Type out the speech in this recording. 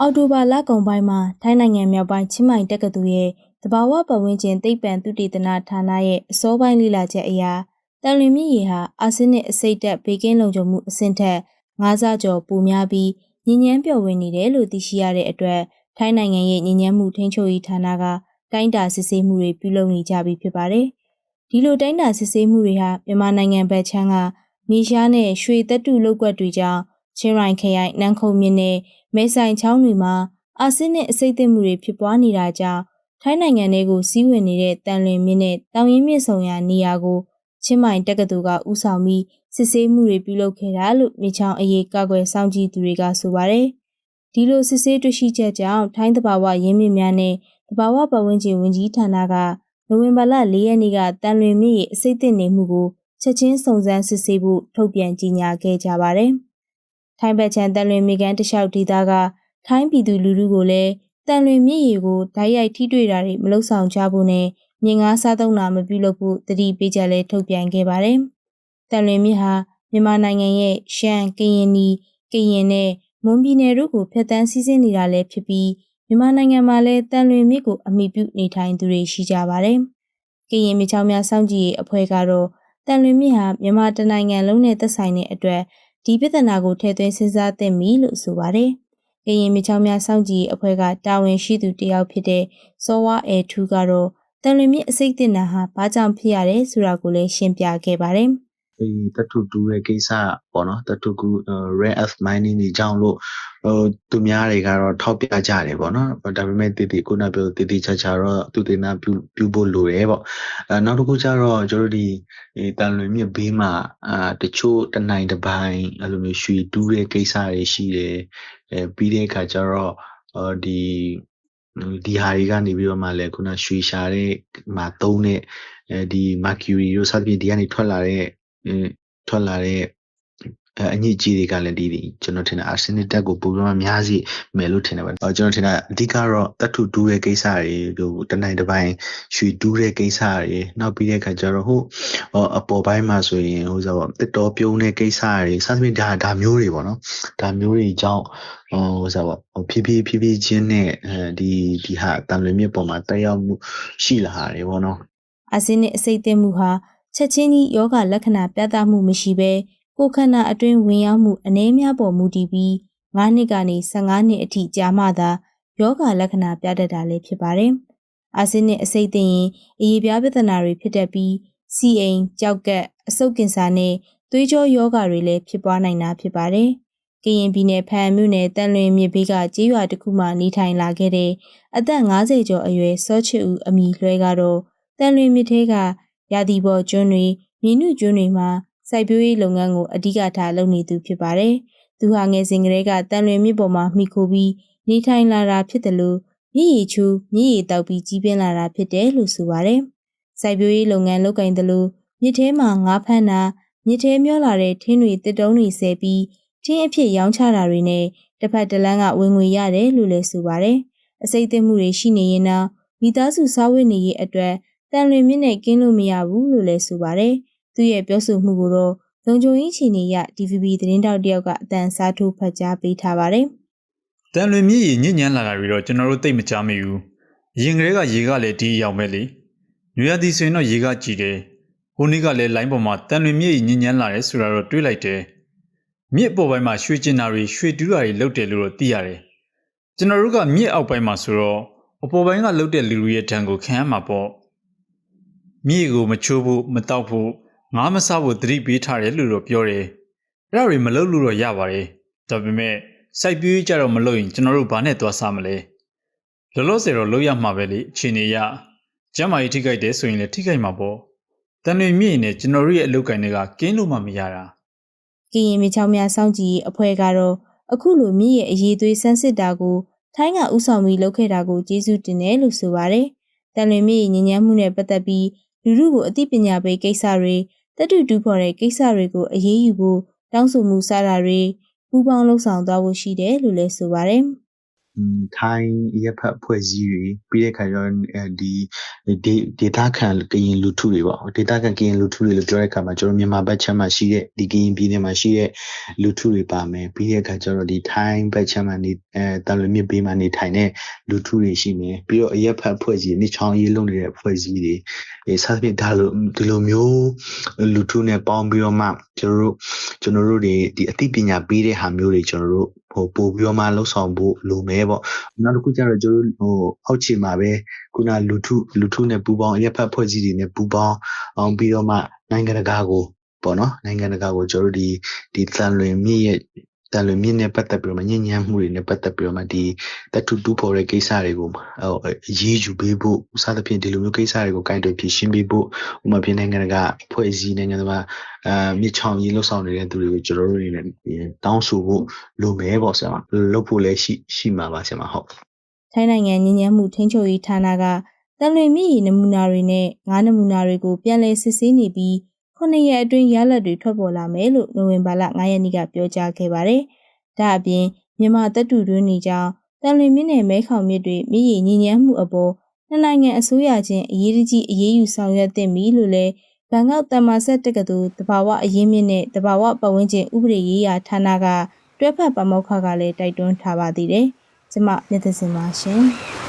အော်တိုဘာလကုန်ပိုင်းမှာထိုင်းနိုင်ငံမြောက်ပိုင်းချင်းမိုင်တက္ကသိုလ်ရဲ့တဘာဝပတ်ဝန်းကျင်သိပ္ပံသုတေသနဌာနရဲ့အစောပိုင်းလေ့လာချက်အရတန်လွင်မြစ်ရေဟာအာဆင်းနစ်အဆိပ်တက်ဘေကင်းလုံခြုံမှုအဆင့်ထက်၅ဆကျော်ပိုများပြီးညဉ့်ဉန်းပျော်ဝင်နေတယ်လို့သိရှိရတဲ့အတွက်ထိုင်းနိုင်ငံရဲ့ညဉ့်ဉန်းမှုထိန်းချုပ်ရေးဌာနကတိုင်းတာစစ်ဆေးမှုတွေပြုလုပ်နေကြပြီဖြစ်ပါတယ်။ဒီလိုတိုင်းတာစစ်ဆေးမှုတွေဟာမြန်မာနိုင်ငံဘက်ခြမ်းကမြေရှားနဲ့ရွှေသက်တုလောက်ကွက်တွေကြောင့် ချင်းရိုင်ခရိုင်နန်းခုံမြစ်နဲ့မဲဆိုင်ချောင်းတွေမှာအာဆင်းနစ်အဆိပ်သင့်မှုတွေဖြစ်ပွားနေတာကြောင့်ထိုင်းနိုင်ငံတွေကိုစီးဝင်နေတဲ့တန်လွင်မြစ်နဲ့တောင်ရင်မြစ်ဆုံရာနေရာကိုချင်းမိုင်တက္ကသိုလ်ကဥဆောင်ပြီးစစ်ဆေးမှုတွေပြုလုပ်ခဲ့တာလို့မြေချောင်းအရေးကာကွယ်စောင့်ကြည့်သူတွေကဆိုပါတယ်။ဒီလိုစစ်ဆေးတွေ့ရှိချက်ကြောင့်ထိုင်းတဘာဝရင်းမြစ်များနဲ့တဘာဝပတ်ဝန်းကျင်ဝန်ကြီးဌာနကနိုဝင်ဘာလ၄ရက်နေ့ကတန်လွင်မြစ်ရဲ့အဆိပ်သင့်နေမှုကိုချက်ချင်းစုံစမ်းစစ်ဆေးဖို့ထုတ်ပြန်ကြေညာခဲ့ကြပါတယ်။ ထိုင်းဘက်ချန်တန်လွင်မြေကန်တလျှောက်ဒေသကထိုင်းပြည်သူလူထုကိုလည်းတန်လွင်မြစ်ရေကိုဓာတ်ရိုက်ထိတွေ့တာတွေမလုပ်ဆောင်ကြဖို့နဲ့မြင်ငါးစားသုံးတာမပြုလုပ်ဖို့တတိပေးချက်လည်းထုတ်ပြန်ခဲ့ပါတယ်။တန်လွင်မြစ်ဟာမြန်မာနိုင်ငံရဲ့ရှမ်း၊ကရင်နီ၊ကရင်နဲ့မွန်ပြည်နယ်တို့ကိုဖျက်ဆီးစီးဆင်းနေတာလည်းဖြစ်ပြီးမြန်မာနိုင်ငံမှာလည်းတန်လွင်မြစ်ကိုအမိပြုနေထိုင်သူတွေရှိကြပါတယ်။ကရင်မြေချောင်းများစောင့်ကြည့်ရေးအဖွဲ့ကတော့တန်လွင်မြစ်ဟာမြန်မာတနိုင်ငံလုံးနဲ့သက်ဆိုင်တဲ့အတွက် ဒီပြဿနာကိုထည့်သွင်းစဉ်းစားသင့်ပြီလို့ဆိုပါတယ်။ကရင်မြေချောင်းများစောင့်ကြည့်အဖွဲ့ကတာဝန်ရှိသူတယောက်ဖြစ်တဲ့စောဝါအဲထူးကတော့တန်လွင်မြစ်အစိတ်တင်တာဟာဘာကြောင့်ဖြစ်ရတယ်ဆိုတာကိုလည်းရှင်းပြခဲ့ပါတယ်။ ဒီတတုတူရဲ့ကိစ္စပေါ့နော်တတုကူ rare earth mining တွေကြောင့်လို့ဟိုသူများတွေကတော့ထောက်ပြကြတယ်ပေါ့နော်ဒါပေမဲ့တည်တည်ခုနပြောတည်တည်ချာချာတော့သူတင်နာပြုပြုဖို့လိုတယ်ပေါ့အဲနောက်တစ်ခုကျတော့ကျွန်တော်ဒီတန်လွင်မြစ်ဘေးမှာအာတချို့တနိုင်တစ်ပိုင်းအဲ့လိုမျိုးရွှေတူးတဲ့ကိစ္စတွေရှိတယ်အဲပြီးတဲ့အခါကျတော့ဒီဒီဟာတွေကနေပြီးတော့မှလည်းခုနရွှေရှာတဲ့မှာသုံးတဲ့အဲဒီ mercury တို့စသဖြင့်ဒီကနေထွက်လာတဲ့ ထွက်လာတဲ့အညစ်အကြေးတွေကလည်းဒီကျွန်တော်ထင်တာအာဆင်းနစ်တက်ကိုပိုပြီးမှများစီမယ်လို့ထင်တယ်ဗျ။ကျွန်တော်ထင်တာအဓိကတော့တတ်ထုတူးတဲ့ကိစ္စတွေဟိုတနိုင်တစ်ပိုင်းရွှေတူးတဲ့ကိစ္စတွေနောက်ပြီးတဲ့အခါကျတော့ဟိုအပေါ်ပိုင်းမှာဆိုရင်ဟိုဆိုတော့တစ်တော်ပြုံးတဲ့ကိစ္စတွေစသဖြင့်ဒါဒါမျိုးတွေပေါ့နော်။ဒါမျိုးတွေကြောင့်ဟိုဆိုတော့ဖြည်းဖြည်းဖြည်းဖြည်းချင်းနဲ့အဲဒီဒီဟာတန်လွင်မြစ်ပေါ်မှာတက်ရောက်မှုရှိလာတယ်ပေါ့နော်။အာဆင်းနစ်အစိတ်တင်မှုဟာ ချက်ချင်းကြီးယောဂလက္ခဏာပြသမှုမရှိဘဲကိုခန္ဓာအတွင်းဝင်ရောက်မှုအနည်းများပေါ်မူတည်ပြီး9နှစ်ကနေ15နှစ်အထိကြာမှသာယောဂလက္ခဏာပြတတ်တာလည်းဖြစ်ပါတယ်။အာဆင်းနစ်အဆိပ်သိရင်အရေးပြားပြဿနာတွေဖြစ်တတ်ပြီးစီအိမ်ကြောက်ကက်အဆုတ်ကင်ဆာနဲ့သွေးကြောယောဂတွေလည်းဖြစ်ပွားနိုင်တာဖြစ်ပါတယ်။ကရင်ပြည်နယ်ဖန်မြို့နယ်တန်လွင်မြစ်ဘေးကကြေးရွာတစ်ခုမှနေထိုင်လာခဲ့တဲ့အသက်50ကျော်အရွယ်စောချစ်ဦးအမိလွှဲကတော့တန်လွင်မြစ်ထဲက ရာသီပေါ်ကျွန်းတွေမြေနုကျွန်းတွေမှာစိုက်ပျိုးရေးလုပ်ငန်းကိုအဓိကထားလုပ်နေသူဖြစ်ပါတယ်။သူဟာငယ်စဉ်ကတည်းကတန်လွင်မြစ်ပေါ်မှာမိခိုပြီးနေထိုင်လာတာဖြစ်တယ်လို့မြည်ရည်ချူမြည်ရည်တောက်ပြီးကြီးပြင်းလာတာဖြစ်တယ်လို့ဆိုပါတယ်။စိုက်ပျိုးရေးလုပ်ငန်းလုပ်ကင်တယ်လို့မြစ်ထဲမှာငါးဖမ်းတာမြစ်ထဲမျောလာတဲ့ထင်းတွေတစ်တုံးတွေဆဲပြီးထင်းအဖြစ်ရောင်းချတာတွေနဲ့တစ်ဖက်တစ်လမ်းကဝင်ငွေရတယ်လို့လည်းဆိုပါတယ်။အစိမ့်သိမှုတွေရှိနေရင်တော့မိသားစုစားဝတ်နေရေးအတွက် တန်လွင်မြင့်နဲ့ကင်းလို့မရဘူးလို့လည်းဆိုပါတယ်။သူရဲ့ပြောဆိုမှုကိုတော့လုံခြုံရေးချီနေရ DVB သတင်းတောက်တယောက်ကအတန်စားထိုးဖတ်ကြားပေးထားပါတယ်။တန်လွင်မြင့်ရညဉ့်ညမ်းလာတာတွေတော့ကျွန်တော်တို့သိမကြမိဘူး။ရင်ကလေးကရေကလည်းဒီရောက်ပဲလေ။ညရသည်ဆိုရင်တော့ရေကကြည်တယ်။ဟိုနေ့ကလည်းလိုင်းပေါ်မှာတန်လွင်မြင့်ရညဉ့်ညမ်းလာတယ်ဆိုတာတော့တွေးလိုက်တယ်။မြစ်ပေါ်ပိုင်းမှာရွှေကျင်နာတွေရွှေတူးတာတွေလုပ်တယ်လို့တော့သိရတယ်။ကျွန်တော်တို့ကမြစ်အောက်ပိုင်းမှာဆိုတော့အပေါ်ပိုင်းကလုပ်တဲ့လူတွေရဲ့ဓာတ်ကိုခံရမှာပေါ့။ မြေကိုမချိုးဖို့မတောက်ဖို့ငါးမစားဖို့သတိပေးထားတယ်လို့တော့ပြောတယ်။အဲ့ဒါတွေမလုပ်လို့တော့ရပါတယ်။ဒါပေမဲ့စိုက်ပျိုးကြတော့မလုပ်ရင်ကျွန်တော်တို့ဘာနဲ့သွားစားမလဲ။လောလောဆယ်တော့လုပ်ရမှာပဲလေအခြေအနေရ။ကျမ်းမာရေးထိခိုက်တယ်ဆိုရင်လည်းထိခိုက်မှာပေါ့။တန်တွေမြင့်နေကျွန်တော်တို့ရဲ့အလုပ်ကိုင်တွေကကင်းလို့မှမရတာ။ကရင်မြေချောင်းများစောင့်ကြည့်အဖွဲ့ကတော့အခုလိုမြင့်ရဲ့အရေးသွေးဆန်းစစ်တာကိုထိုင်းကဥဆောင်ပြီးလုပ်ခဲ့တာကိုကျေးဇူးတင်တယ်လို့ဆိုပါတယ်။တန်လွင်မြင့်ညဉ့်ညမ်းမှုနဲ့ပတ်သက်ပြီး လူမှုကိုအသိပညာပေးကိစ္စတွေတက်တူတူဖော်တဲ့ကိစ္စတွေကိုအရေးယူဖို့တောင်းဆိုမှုစတာတွေပူးပေါင်းလှုပ်ဆောင်သွားဖို့ရှိတယ်လို့လည်းဆိုပါတယ်อืม ထိုင်းရက်ဖက်ဖွဲ့စည်းတွေပြီးတဲ့ခါကျတော့အဲဒီဒေတာခံကရင်လူထုတွေပေါ့ဒေတာခံကရင်လူထုတွေလို့ပြောတဲ့အခါမှာကျွန်တော်မြန်မာဘက်ချမ်းမှာရှိတဲ့ဒီကရင်ပြည်နယ်မှာရှိတဲ့လူထုတွေပါမယ်ပြီးတဲ့အခါကျတော့ဒီထိုင်းဘက်ချမ်းမှာနေအဲတန်လွင်မြစ်ဘေးမှာနေထိုင်တဲ့လူထုတွေရှိမယ်ပြီးတော့အရက်ဖက်ဖွဲ့စည်းမြစ်ချောင်းရေးလုံးနေတဲ့ဖွဲ့စည်းတွေအဲစသဖြင့်ဒါလိုဒီလိုမျိုးလူထုနဲ့ပေါင်းပြီးတော့မှကျွန်တော်တို့ကျွန်တော်တို့တွေဒီအသိပညာပေးတဲ့ဟာမျိုးတွေကျွန်တော်တို့ ဟိုပို့ပြီးတော့မှလှုပ်ဆောင်ဖို့လိုမဲပေါ့နောက်တစ်ခုကျတော့ကျွန်တော်တို့ဟိုအောက်ခြေမှာပဲခုနလူထုလူထုနဲ့ပူးပေါင်းအရက်ဖက်ဖွဲ့စည်းတွေနဲ့ပူးပေါင်းအောင်ပြီးတော့မှနိုင်ငံတကာကိုပေါ့နော်နိုင်ငံတကာကိုကျွန်တော်တို့ဒီဒီသံလွင်မြစ်ရဲ့ တန်လွင်မြင့်နဲ့ပတ်သက်ပြီးတော့ညဉ့်ညမ်းမှုတွေနဲ့ပတ်သက်ပြီးတော့မှဒီတတူတူပေါ်တဲ့ကိစ္စတွေကိုဟိုအရေးယူပေးဖို့စသဖြင့်ဒီလိုမျိုးကိစ္စတွေကိုကင်တွယ်ဖြေရှင်းပေးဖို့ဥပမာပြင်နိုင်ငံတကာဖွဲ့စည်းနိုင်ငံတကာအာမြစ်ချောင်းကြီးလှုပ်ဆောင်နေတဲ့သူတွေကိုကျွန်တော်တို့အနေနဲ့တောင်းဆိုဖို့လိုမဲပေါ့ဆရာမလုပ်ဖို့လည်းရှိရှိမှာပါဆရာမဟုတ်ထိုင်းနိုင်ငံညဉ့်ညမ်းမှုထိန်းချုပ်ရေးဌာနကတန်လွင်မြစ်ရေနမူနာတွေနဲ့ငါးနမူနာတွေကိုပြန်လည်စစ်ဆေးနေပြီး ခုနှစ်ရက်အတွင်းရလဒ်တွေထွက်ပေါ်လာမယ်လို့နိုဝင်ဘာလ9ရက်နေ့ကပြောကြားခဲ့ပါတယ်။ဒါအပြင်မြန်မာတပ်တူတွင်းနေကြောင်းတန်လွင်မြစ်နယ်မဲခေါင်မြစ်တွေမြစ်ရေညဉ့်ညမ်းမှုအပေါ်နှစ်နိုင်ငံအစိုးရချင်းအရေးကြီးအရေးယူဆောင်ရွက်သင့်ပြီလို့လည်းဘန်ကောက်တမ္မာဆက်တက္ကသိုလ်တဘာဝအရင်းမြစ်နဲ့တဘာဝပတ်ဝန်းကျင်ဥပဒေရေးရာဌာနကတွဲဖက်ပမောက္ခကလည်းတိုက်တွန်းထားပါသေးတယ်။ကျမမြတ်သစင်ပါရှင်။